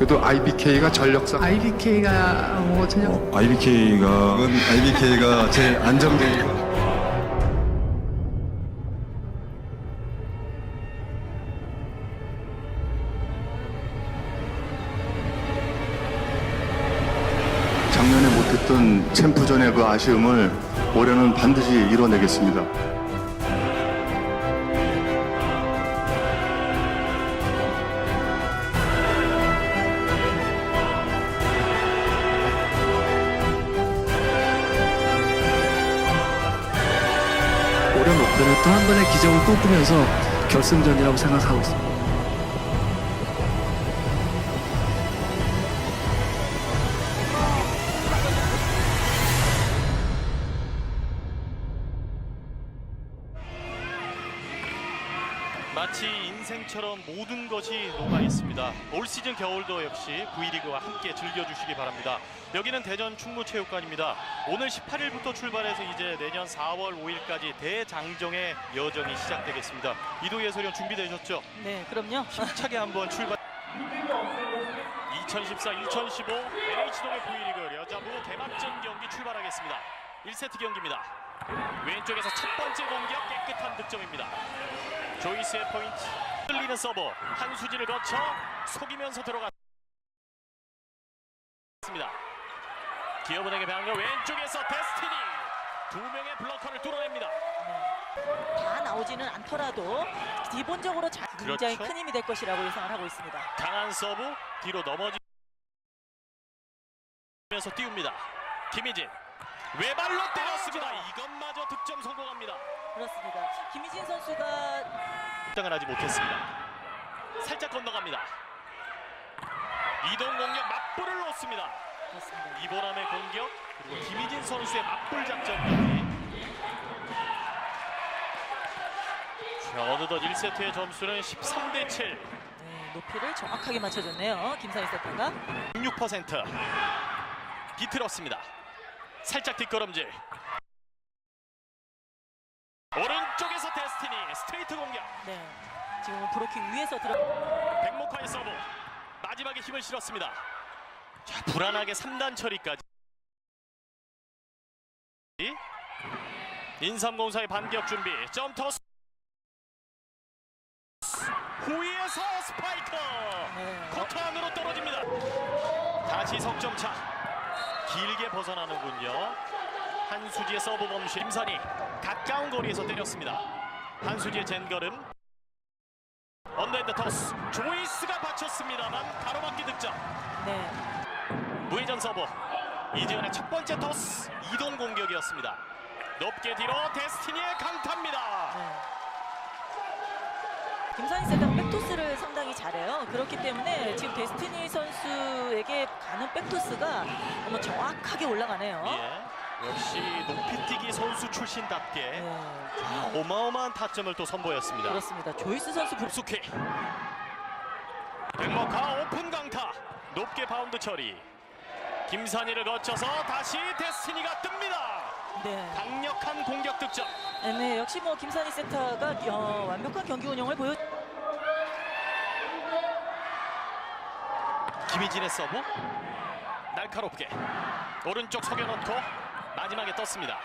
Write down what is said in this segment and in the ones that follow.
그래도 IBK가 전력상 IBK가 뭐 전혀 IBK가 이건 IBK가 제일 안정적이고 작년에 못했던 챔프전의 그 아쉬움을 올해는 반드시 이뤄내겠습니다. 또 한 번의 기적을 꿈꾸면서 결승전이라고 생각하고 있습니다. 인생처럼 모든 것이 녹아 있습니다. 올 시즌 겨울도 역시 V리그와 함께 즐겨주시기 바랍니다. 여기는 대전 충무체육관입니다. 오늘 18일부터 출발해서 이제 내년 4월 5일까지 대장정의 여정이 시작되겠습니다. 이도 예설위원 준비되셨죠? 네, 그럼요. 힘차게 한번 출발. 2014-2015 NH동의 V리그 여자부 개막전 경기 출발하겠습니다. 1세트 경기입니다. 왼쪽에서 첫 번째 공격 깨끗한 득점입니다. 조이스의 포인트 흘리는 서버 한수진을 거쳐 속이면서 들어갔습니다. 기어분에게 거 왼쪽에서 데스티니 두 명의 블러커를 뚫어냅니다. 다 나오지는 않더라도 기본적으로 자, 굉장히 그렇죠. 큰 힘이 될 것이라고 예상을 하고 있습니다. 강한 서브 뒤로 넘어지면서 띄웁니다. 김희진 외발로 때렸습니다. 이것마저 득점 성공합니다. 그렇습니다. 김희진 선수가 당을 하지 못했습니다. 살짝 건너갑니다. 이동 공격 맞불을 놓습니다. 그렇습니다. 이보람의 공격 그리고 김희진 선수의 맞불 작전까지. 자, 어느덧 1세트의 점수는 13 대 7. 네, 높이를 정확하게 맞춰줬네요. 김상희 세터가 16% 비틀었습니다. 살짝 뒷걸음질. 오른쪽에서 데스티니 스트레이트 공격. 네, 지금은 브로킹 위에서 들어 백목화의 서브 마지막에 힘을 실었습니다. 자 불안하게 3단 처리까지. 인삼공사의 반격 준비 점터스 후위에서 스파이커 네, 코트 안으로 떨어집니다. 다시 석점차 길게 벗어나는군요. 한수지의 서브 범실 김선이 가까운 거리에서 때렸습니다. 한수지의 젠걸음 언더핸드 토스 조이스가 받쳤습니다만 가로막기 득점 네, 무회전 서브 이재현의 첫 번째 토스 이동 공격이었습니다. 높게 뒤로 데스티니의 강타입니다. 네. 김상희 세터가 백토스를 상당히 잘해요. 그렇기 때문에 지금 데스티니 선수에게 가는 백토스가 정확하게 올라가네요. 예, 역시 높이뛰기 선수 출신답게 네, 어마어마한 타점을 또 선보였습니다. 그렇습니다. 조이스 선수 부- 급속히 백목화 오픈 강타 높게 바운드 처리 김산희를 거쳐서 다시 데스티니가 뜹니다 네. 강력한 공격 득점 네, 네, 역시 뭐 김산희 세터가 어, 완벽한 경기 운영을 보여. 김희진의 서브 날카롭게 오른쪽 속여놓고 마지막에 떴습니다.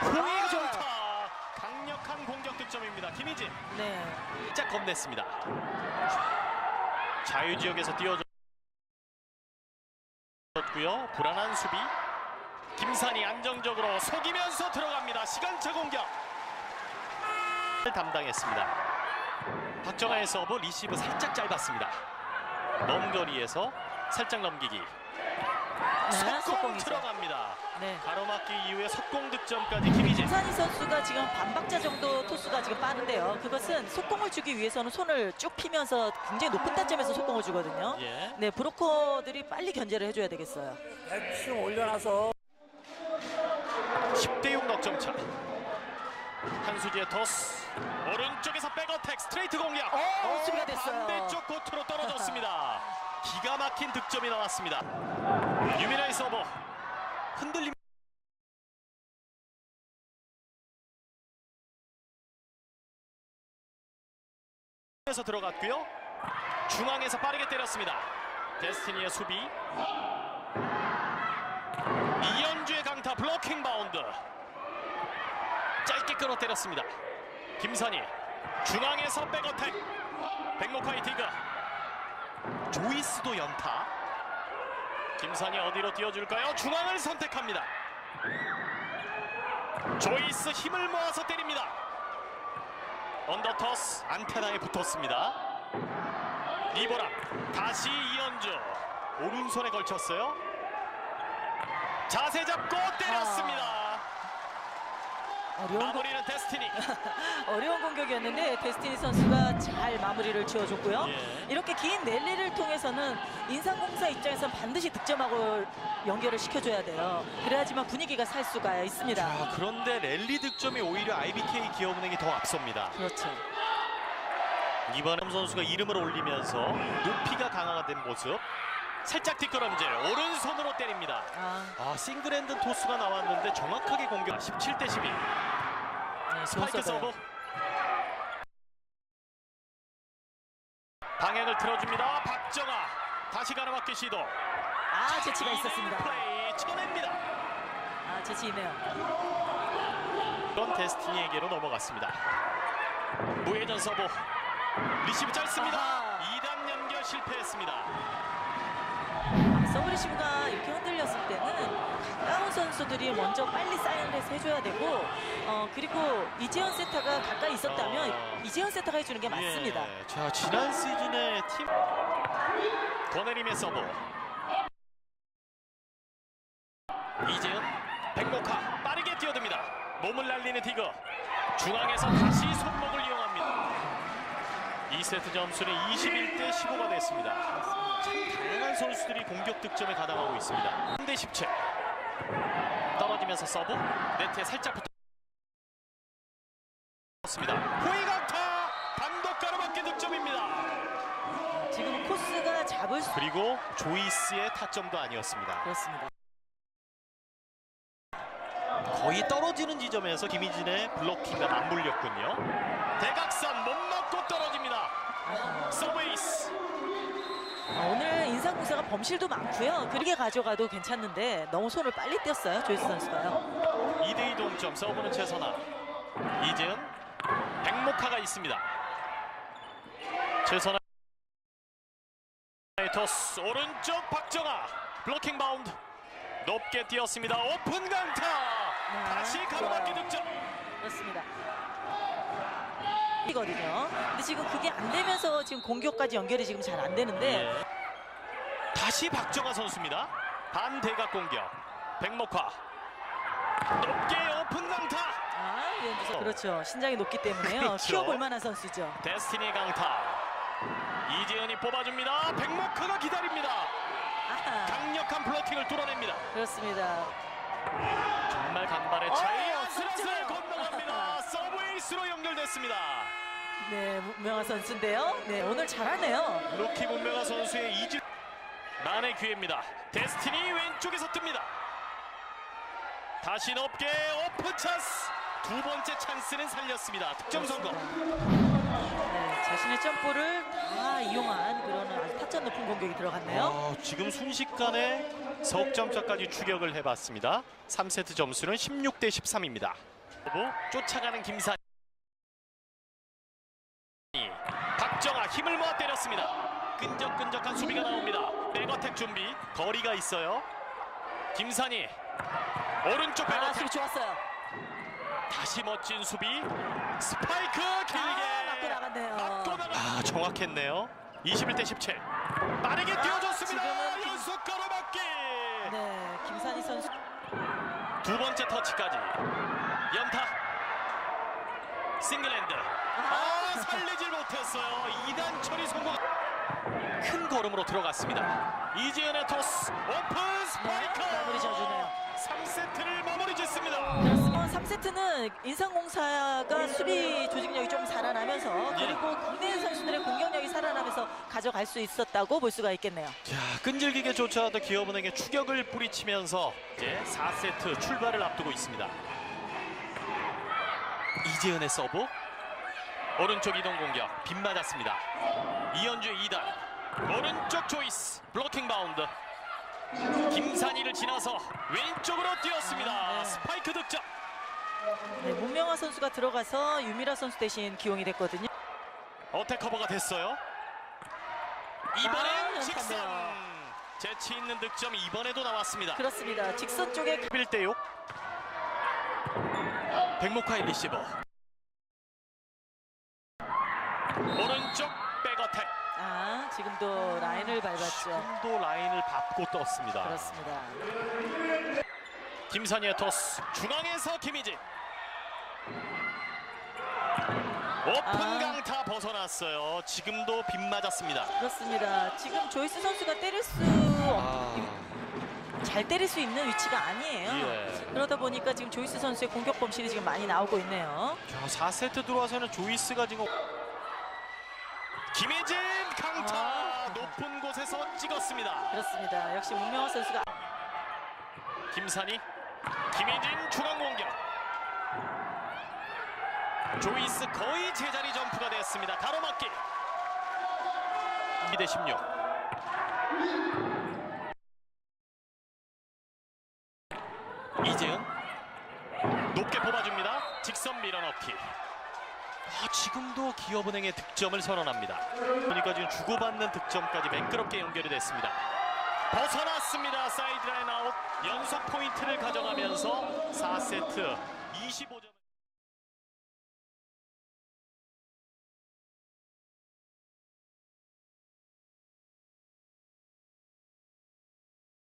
후위 좋다. 강력한 공격 득점입니다. 김희진. 네, 살짝 겁냈습니다. 자유 지역에서 뛰어줬고요. 불안한 수비. 김산이 안정적으로 속이면서 들어갑니다. 시간차 공격. 담당했습니다. 박정아의 서브 리시브 살짝 짧았습니다. 먼 거리에서 살짝 넘기기. 네, 속공 속공이죠. 들어갑니다 네. 가로막기 이후에 속공 득점까지 김희진 김산희 선수가 지금 반박자 정도 토스가 지금 빠른데요. 그것은 속공을 주기 위해서는 손을 쭉 피면서 굉장히 높은 타점에서 속공을 주거든요. 예. 네, 브로커들이 빨리 견제를 해줘야 되겠어요. 10대 6 넉점 차 한수지의 토스 오른쪽에서 백어택 스트레이트 공격 어, 수비가 됐어요. 반대쪽 코트로 떨어졌습니다 기가 막힌 득점이 나왔습니다 유미나의 서브 흔들림 에서 들어갔고요 중앙에서 빠르게 때렸습니다. 데스티니의 수비. 이현주의 강타 블로킹 바운드. 짧게 끌어 때렸습니다. 김선희 중앙에서 백어택. 백목화이 디그. 조이스도 연타. 김선희 어디로 띄워줄까요? 중앙을 선택합니다. 조이스 힘을 모아서 때립니다. 언더터스 안테나에 붙었습니다. 리보람 다시 이현주 오른손에 걸쳤어요. 자세 잡고 때렸습니다. 어려운, 공, 마무리는 데스티니. 어려운 공격이었는데 데스티니 선수가 잘 마무리를 지어줬고요. 예. 이렇게 긴 랠리를 통해서는 인상공사 입장에선 반드시 득점하고 연결을 시켜줘야 돼요. 그래야지만 분위기가 살 수가 있습니다. 자, 그런데 랠리 득점이 오히려 IBK 기업은행이 더 앞섭니다. 그렇죠. 이번에 선수가 이름을 올리면서 높이가 강화가 된 모습. 살짝 뒷걸음질 오른손으로 때립니다. 아, 아 싱글핸드 토스가 나왔는데 정확하게 공격. 17 대 12 네, 스파이크. 서브 방향을 틀어줍니다. 박정아. 다시 가로막기 시도. 아, 재치가 있었습니다. 플레이 쳐냅니다. 아, 재치 있네요. 그런 데스티니에게로 넘어갔습니다. 무회전 서브. 리시브 짧습니다. 아하. 2단 연결 실패했습니다 서브 리시브가 이렇게 흔들렸을 때는 가까운 선수들이 먼저 빨리 사인을 해줘야 되고 어 그리고 이재현 세터가 가까이 있었다면 어. 이재현 세터가 해주는 게 맞습니다. 예, 자 지난 시즌의 팀 권혜림의 서브. 이재은 백목하 빠르게 뛰어듭니다. 몸을 날리는 디그 중앙에서 다시 이용합니다 2세트 점수는 21대 15가 됐습니다. 참 다양한 선수들이 공격 득점에 가담하고 있습니다. 3대 17 떨어지면서 서브. 네트에 살짝 붙었습니다. 호이강타 단독 가로막기 득점입니다. 지금 코스가 잡을 수 그리고 조이스의 타점도 아니었습니다. 그렇습니다. 거의 떨어지는 지점에서 김희진의 블로킹과 맞물렸군요. 대각선 못 맞고 떨어집니다. 아하. 서브에이스. 어, 오늘 인상공사가 범실도 많고요. 그렇게 가져가도 괜찮는데 너무 손을 빨리 뗐어요 조이스 선수가요. 2대2 동점 서브는 최선아. 이재은 백목하가 있습니다. 최선아. 토스. 오른쪽 박정아. 블로킹 바운드. 높게 뛰었습니다. 오픈 강타 다시 가로막기 좋아요. 득점 그렇습니다. 이거든요. 근데 지금 그게 안 되면서 지금 공격까지 연결이 지금 잘 안 되는데 예. 다시 박정아 선수입니다. 반대각 공격. 백목화. 높게 오픈 강타. 아, 선수 그렇죠. 신장이 높기 때문에요. 그렇죠. 키워볼 만한 선수죠. 데스티니 강타. 이재현이 뽑아줍니다. 백목화가 기다립니다. 아하, 강력한 블로킹을 뚫어냅니다. 그렇습니다. 정말 간발의 어, 차이 아슬아슬 득점이에요. 건너갑니다. 서브에이스로 연결됐습니다. 네, 문명아 선수인데요. 네, 오늘 잘하네요. 루키 문명아 선수의 이질 만의 기회입니다. 데스티니 왼쪽에서 뜹니다. 다시 높게 오픈 찬스. 두 번째 찬스는 살렸습니다. 득점 성공. 네, 자신의 점프를 다 이용한 그런 타점 높은 공격이 들어갔네요. 어, 지금 순식간에 석점차까지 추격을 해봤습니다. 3세트 점수는 16대 13입니다. 쫓아가는 김산이 박정아 힘을 모아 때렸습니다. 끈적끈적한 수비가 나옵니다. 백어택 준비 거리가 있어요. 김산이 오른쪽 아, 백어택 수비 좋았어요. 다시 멋진 수비 스파이크 길게 아, 맞고 나갔네요. 맞고 나가 아 정확했네요 21대 17 빠르게 아, 뛰어줬습니다. 지금은 김- 연속 가로막기. 네, 김산희 선수. 두 번째 터치까지. 연타. 싱글핸드. 아. 아, 살리질 못했어요. 2단 처리 성공. 큰 걸음으로 들어갔습니다. 이지은의 토스. 오픈 스파이크! 네, 마무리 지어주네요. 3세트를 마무리 짓습니다 그렇습니다. 3세트는 인상공사가 수비 조직력이 좀 살아나면서 예. 그리고 국내 선수들의 공격력이 살아나면서 가져갈 수 있었다고 볼 수가 있겠네요. 자, 끈질기게 쫓아왔던 기업은행의 추격을 뿌리치면서 이제 4세트 출발을 앞두고 있습니다. 이재은의 서브 오른쪽 이동 공격 빗 맞았습니다. 이현주 2단 오른쪽 조이스 블로킹 바운드 김산희를 지나서 왼쪽으로 뛰었습니다. 아, 네. 스파이크 득점. 네, 문명화 선수가 들어가서 유미라 선수 대신 기용이 됐거든요. 어택 커버가 됐어요. 이번엔 아, 직선. 재치 있는 득점이 이번에도 나왔습니다. 그렇습니다. 직선 쪽에 1대6 백목화의 리시버 오른쪽 지금도 라인을 밟았죠. 도 라인을 밟고 떴습니다. 그렇습니다. 김선희의 토스 중앙에서 김희진 오픈 아. 강타 벗어났어요. 지금도 빗 맞았습니다. 그렇습니다. 지금 조이스 선수가 때릴 수 잘 때릴 수 있는 위치가 아니에요. 예. 그러다 보니까 지금 조이스 선수의 공격 범실이 지금 많이 나오고 있네요. 자, 4세트 들어와서는 조이스가 지금 김희진 강타 아. 높은 곳에서 찍었습니다. 그렇습니다. 역시 문명화 선수가 김산희, 김희진 중앙 공격. 조이스 거의 제자리 점프가 됐습니다. 가로막기. 2대 16. 이재은 높게 뽑아줍니다. 직선 밀어넣기. 아, 지금도 기업은행의 득점을 선언합니다. 그러니까 지금 주고받는 득점까지 매끄럽게 연결이 됐습니다. 벗어났습니다. 사이드라인 아웃 연속 포인트를 가져가면서 4세트 25점.